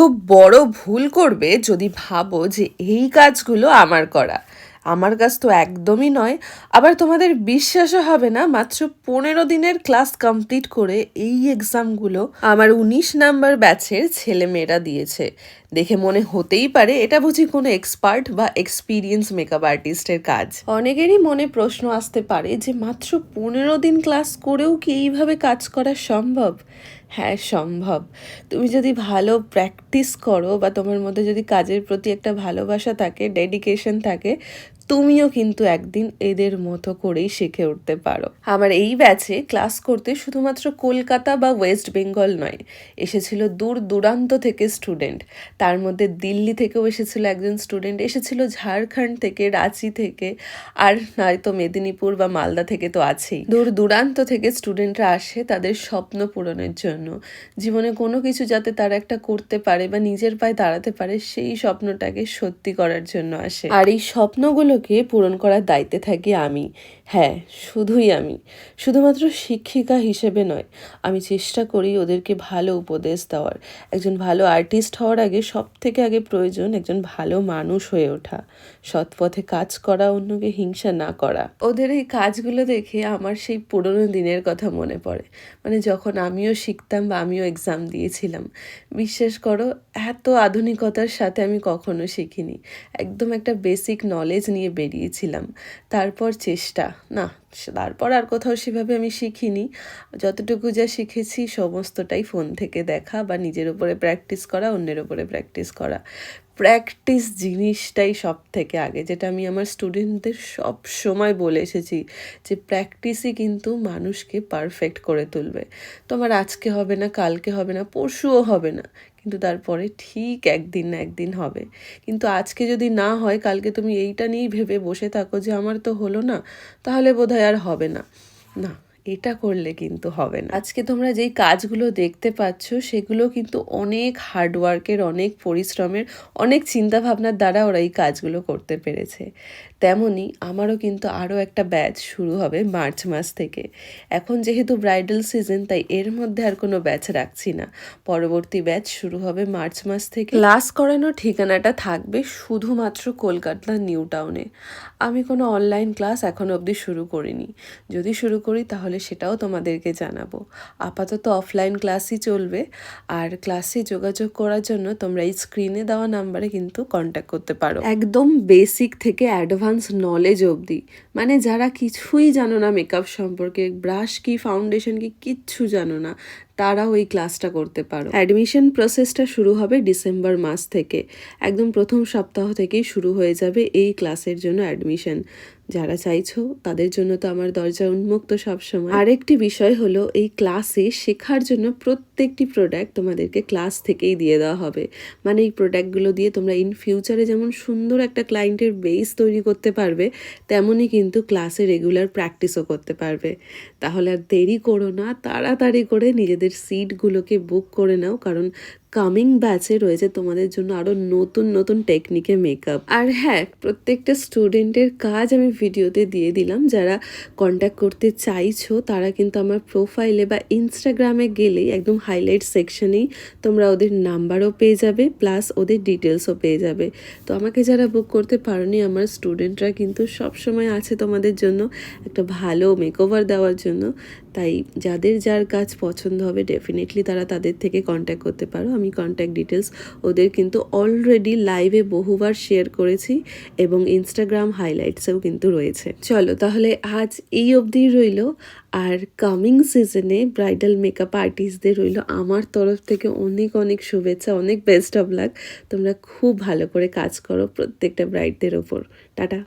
খুব বড় ভুল করবে যদি ভাবো যে এই কাজগুলো আমার করা। আমার কাজ তো একদমই নয়। আবার তোমাদের বিশ্বাসও হবে না, মাত্র পনেরো দিনের ক্লাস কমপ্লিট করে এই এক্সামগুলো আমার উনিশ নাম্বার ব্যাচের ছেলেমেয়েরা দিয়েছে। দেখে মনে হতেই পারে এটা বুঝি কোনো এক্সপার্ট বা এক্সপিরিয়েন্স মেকআপ আর্টিস্টের কাজ। অনেকেরই মনে প্রশ্ন আসতে পারে যে, মাত্র পনেরো দিন ক্লাস করেও কি এইভাবে কাজ করা সম্ভব? হ্যাঁ সম্ভব। তুমি যদি ভালো প্র্যাকটিস করো বা তোমার মধ্যে যদি কাজের প্রতি একটা ভালোবাসা থাকে ডেডিকেশন থাকে তুমিও কিন্তু একদিন এদের মতো করেই শিখে উঠতে পারো। আমার এই ব্যাচে ক্লাস করতে শুধুমাত্র কলকাতা বা ওয়েস্ট বেঙ্গল নয়, এসেছিল দূর দূরান্ত থেকে স্টুডেন্ট তার মধ্যে দিল্লি থেকেও এসেছিল একজন স্টুডেন্ট এসেছিল ঝাড়খণ্ড থেকে, রাঁচি থেকে, আর নয়তো মেদিনীপুর বা মালদা থেকে তো আছেই। দূর দূরান্ত থেকে স্টুডেন্টরা আসে তাদের স্বপ্ন পূরণের জন্য। জীবনে কোনো কিছু যাতে তারা একটা করতে পারে বা নিজের পায়ে দাঁড়াতে পারে, সেই স্বপ্নটাকে সত্যি করার জন্য আসে। আর এই স্বপ্নগুলোকে পূরণ করার দায়িত্বে থাকি আমি। হ্যাঁ শুধুই আমি। শুধুমাত্র শিক্ষিকা হিসেবে নয়, আমি চেষ্টা করি ওদেরকে ভালো উপদেশ দেওয়ার। একজন ভালো আর্টিস্ট হওয়ার আগে সব থেকে আগে প্রয়োজন একজন ভালো মানুষ হয়ে ওঠা। সৎ পথে কাজ করা, অন্যকে হিংসা না করা। ওদের এই কাজগুলো দেখে আমার সেই পুরনো দিনের কথা মনে পড়ে। মানে যখন আমিও শিখতাম বা আমিও এক্সাম দিয়েছিলাম, বিশ্বাস করো, এত আধুনিকতার সাথে আমি কখনো শিখিনি। একদম একটা বেসিক নলেজ নিয়ে বেরিয়েছিলাম। তারপর চেষ্টা না তারপর আর কোথাও সেভাবে আমি শিখিনি। যতটুকু যা শিখেছি সমস্তটাই ফোন থেকে দেখা বা নিজের উপরে প্র্যাকটিস করা, অন্যের উপরে প্র্যাকটিস করা। প্র্যাকটিস জিনিসটাই সব থেকে আগে। যেটা আমি আমার স্টুডেন্টদের সব সময় বলে এসেছি যে প্র্যাকটিসই কিন্তু মানুষকে পারফেক্ট করে তুলবে। তোমার আজকে হবে না, কালকে হবে না, পরশুও হবে না। কিন্তু তারপরে ঠিক একদিন না একদিন হবে। কিন্তু আজকে যদি না হয়, কালকে তুমি এইটা নিয়েই ভেবে বসে থাকো যে, আমার তো হলো না, তাহলে বোধহয় আর হবে না। না। এটা করলে কিন্তু হবে না। আজকে তোমরা যেই কাজগুলো দেখতে পাচ্ছ সেগুলো কিন্তু অনেক হার্ডওয়ার্কের অনেক পরিশ্রমের অনেক চিন্তা ভাবনার দ্বারা ওরা এই কাজগুলো করতে পেরেছে। তেমনই আমারও কিন্তু আরও একটা ব্যাচ শুরু হবে মার্চ মাস থেকে। এখন যেহেতু ব্রাইডাল সিজন তাই এর মধ্যে আর কোনো ব্যাচ রাখছি না। পরবর্তী ব্যাচ শুরু হবে মার্চ মাস থেকে। ক্লাস করানোর ঠিকানাটা থাকবে শুধুমাত্র কলকাতা নিউ টাউনে। আমি কোনো অনলাইন ক্লাস এখনও অবধি শুরু করিনি। যদি শুরু করি তাহলে সেটাও তোমাদেরকে জানাব। আপাতত অফলাইন ক্লাসই চলবে। আর ক্লাসে যোগাযোগ করার জন্য তোমরা এই স্ক্রিনে দেওয়া নাম্বারে কিন্তু কন্ট্যাক্ট করতে পারো। একদম বেসিক থেকে অ্যাডভান্স নলেজ অবধি। মানে যারা কিছুই জানো না মেকআপ সম্পর্কে ব্রাশ কি ফাউন্ডেশন কি, কিচ্ছু জানো না, তারাও এই ক্লাসটা করতে পারো। অ্যাডমিশন প্রসেসটা শুরু হবে ডিসেম্বর মাস থেকে। একদম প্রথম সপ্তাহ থেকেই শুরু হয়ে যাবে এই ক্লাসের জন্য অ্যাডমিশন যারা চাইছো, তাদের জন্য তো আমার দরজা উন্মুক্ত সবসময়। আরেকটি বিষয় হলো, এই ক্লাসে শেখার জন্য প্রত্যেকটি প্রোডাক্ট তোমাদেরকে ক্লাস থেকেই দিয়ে দেওয়া হবে। মানে এই প্রোডাক্টগুলো দিয়ে তোমরা ইন ফিউচারে যেমন সুন্দর একটা ক্লায়েন্টের বেস তৈরি করতে পারবে, তেমনই কিন্তু ক্লাসে রেগুলার প্র্যাকটিসও করতে পারবে। তাহলে আর দেরি করো না, তাড়াতাড়ি করে নিজেদের সিটগুলোকে বুক করে নাও, কারণ কামিং ব্যাচে রয়েছে তোমাদের জন্য আরও নতুন নতুন টেকনিকে মেকআপ আর হ্যাঁ প্রত্যেকটা স্টুডেন্টের কাজ আমি ভিডিওতে দিয়ে দিলাম। যারা কন্ট্যাক্ট করতে চাইছো, তারা কিন্তু আমার প্রোফাইলে বা ইনস্টাগ্রামে গেলেই একদম হাইলাইট সেকশনেই তোমরা ওদের নাম্বারও পেয়ে যাবে প্লাস ওদের ডিটেলসও পেয়ে যাবে। তো আমাকে যারা বুক করতে পারোনি, আমার স্টুডেন্টরা কিন্তু সব সময় আছে তোমাদের জন্য একটা ভালো মেকওভার দেওয়ার জন্য। তাই যাদের যার কাজ পছন্দ হবে ডেফিনেটলি তারা তাদের থেকে কন্ট্যাক্ট করতে পারো। আমি কন্ট্যাক্ট ডিটেলস ওদের কিন্তু অলরেডি লাইভে বহুবার শেয়ার করেছি এবং ইনস্টাগ্রাম হাইলাইটসেও কিন্তু রয়েছে। চলো তাহলে আজ এই অবধি রইল। আর কামিং সিজনে ব্রাইডাল মেকআপ আর্টিস্টদের রইল। আমার তরফ থেকে অনেক অনেক শুভেচ্ছা, অনেক বেস্ট অফ লাক তোমরা খুব ভালো করে কাজ করো প্রত্যেকটা ব্রাইডদের ওপর। টাটা।